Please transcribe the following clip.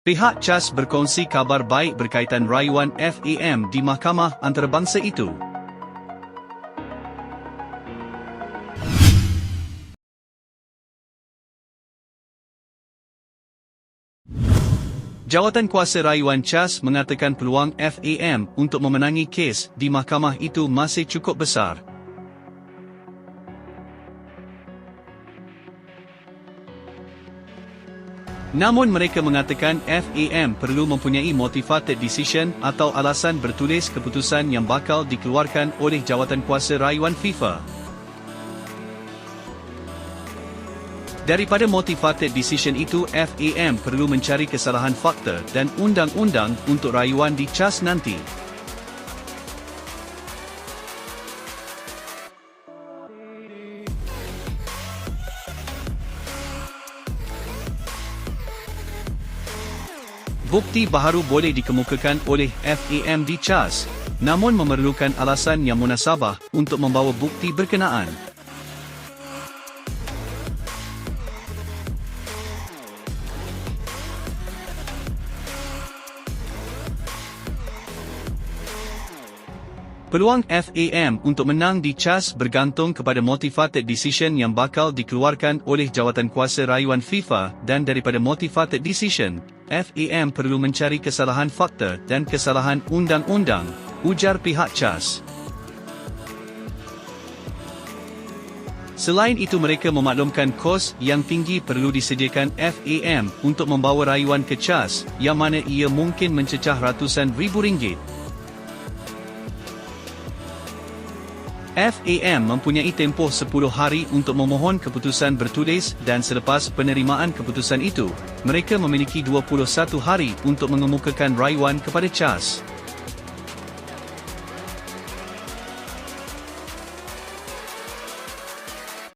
Pihak CAS berkongsi kabar baik berkaitan rayuan FAM di mahkamah antarabangsa itu. Jawatan kuasa rayuan CAS mengatakan peluang FAM untuk memenangi kes di mahkamah itu masih cukup besar. Namun mereka mengatakan FAM perlu mempunyai motivated decision atau alasan bertulis keputusan yang bakal dikeluarkan oleh jawatan kuasa rayuan FIFA. Daripada motivated decision itu, FAM perlu mencari kesalahan fakta dan undang-undang untuk rayuan di CAS nanti. Bukti baharu boleh dikemukakan oleh FAM di CAS, namun memerlukan alasan yang munasabah untuk membawa bukti berkenaan. Peluang FAM untuk menang di CAS bergantung kepada motivated decision yang bakal dikeluarkan oleh jawatan kuasa rayuan FIFA dan daripada motivated decision, FAM perlu mencari kesalahan fakta dan kesalahan undang-undang, ujar pihak CAS. Selain itu mereka memaklumkan kos yang tinggi perlu disediakan FAM untuk membawa rayuan ke CAS yang mana ia mungkin mencecah ratusan ribu ringgit. FAM mempunyai tempoh 10 hari untuk memohon keputusan bertulis dan selepas penerimaan keputusan itu, mereka memiliki 21 hari untuk mengemukakan rayuan kepada CAS.